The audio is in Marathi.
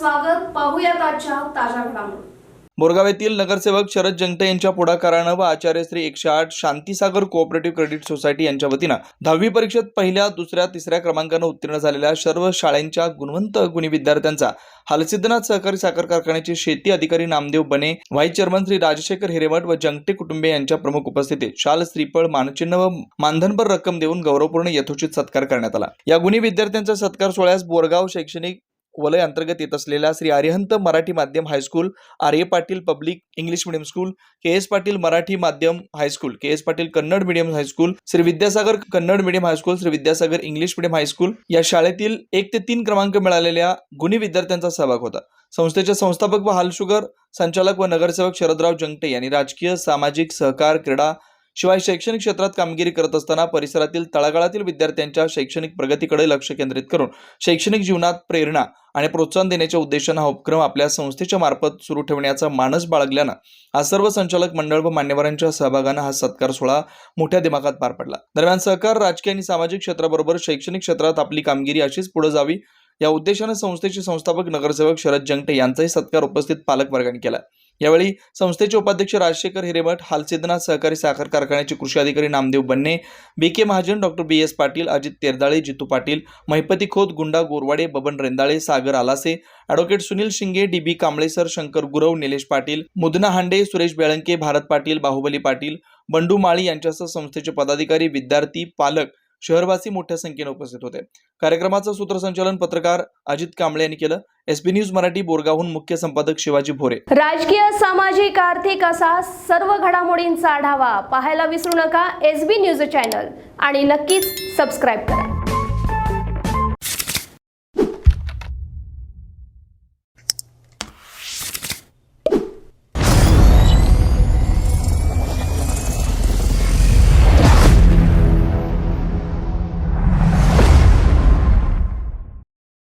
स्वागत. पाहूयात आजच्या ताज्या घडामोडी. बोरगाव येथील नगरसेवक शरद जंगटे यांच्या पुढाकारानं व आचार्यश्री एकशे आठ शांतीसागर कोऑपरेटिव्ह क्रेडिट सोसायटी यांच्या वतीनं दहावी परीक्षेत पहिल्या दुसऱ्या तिसऱ्या क्रमांकानं उत्तीर्ण झालेल्या सर्व शाळांच्या गुणवंत गुणी विद्यार्थ्यांचा हलसिद्धनाथ सहकारी साखर कारखान्याचे शेती अधिकारी नामदेव बने व्हाईस चेअरमन श्री राजशेखर हिरेमठ व जंगटे कुटुंबे यांच्या प्रमुख उपस्थितीत शाल श्रीफळ मानचिन्ह व मानधनपर रक्कम देऊन गौरवपूर्ण यथोचित सत्कार करण्यात आला. या गुणी विद्यार्थ्यांचा सत्कार सोहळ्यास बोरगाव शैक्षणिक वलय अंतर्गत येत असलेल्या श्री आर्यहंत मराठी माध्यम high school Arya Patil public English medium school K S Patil Marathi माध्यम high school K S Patil Kannada medium high school Shri Vidyasagar Kannada medium high school Shri Vidyasagar English medium high school या शाळेतील एक ते तीन क्रमांक मिळालेल्या गुणी विद्यार्थ्यांचा सहभाग होता. संस्थेचे संस्थापक व हालशुगर संचालक व नगरसेवक शरदराव जंगटे यांनी राजकीय सामाजिक सहकार क्रीडा शिवाय शैक्षणिक क्षेत्रात कामगिरी करत असताना परिसरातील तळागाळातील विद्यार्थ्यांच्या शैक्षणिक प्रगतीकडे लक्ष केंद्रित करून शैक्षणिक जीवनात प्रेरणा आणि प्रोत्साहन देण्याच्या उद्देशानं हा उपक्रम आपल्या संस्थेच्या मार्फत सुरू ठेवण्याचा मानस बाळगल्यानं आज सर्व संचालक मंडळ व मान्यवरांच्या सहभागानं हा सत्कार सोहळा मोठ्या दिमागात पार पडला. दरम्यान सहकार राजकीय आणि सामाजिक क्षेत्राबरोबर शैक्षणिक क्षेत्रात आपली कामगिरी अशीच पुढे जावी या उद्देशानं संस्थेचे संस्थापक नगरसेवक शरद जंगटे यांचाही सत्कार उपस्थित पालकवर्गाने केला. यावेळी संस्थेचे उपाध्यक्ष राजशेखर हिरेमठ हालसिद्धनाथ सहकारी साखर कारखान्याचे कृषी अधिकारी Namdev Banne B K Mahajan doctor B S Patil Ajit Terdale Jitu Patil Mahipati Khot Gunda Gorwade Baban Rendale Sagar Alase advocate Sunil Shinge D B कांबळेसर Shankar Gurav Nilesh Patil मुदना Hande Suresh Belanke Bharat Patil Bahubali Patil Bandu Mali यांच्यासह संस्थेचे पदाधिकारी विद्यार्थी पालक शहरवासी मोठ्या संख्येने उपस्थित होते. कार्यक्रमाचं सूत्रसंचालन पत्रकार अजित कांबळे यांनी केलं. एसपी न्यूज मराठी बोरगावहून मुख्य संपादक शिवाजी भोरे. राजकीय सामाजिक आर्थिक असा सर्व घडामोडींचा आढावा पाहायला विसरू नका एस बी न्यूज चॅनल आणि नक्कीच सबस्क्राईब करा.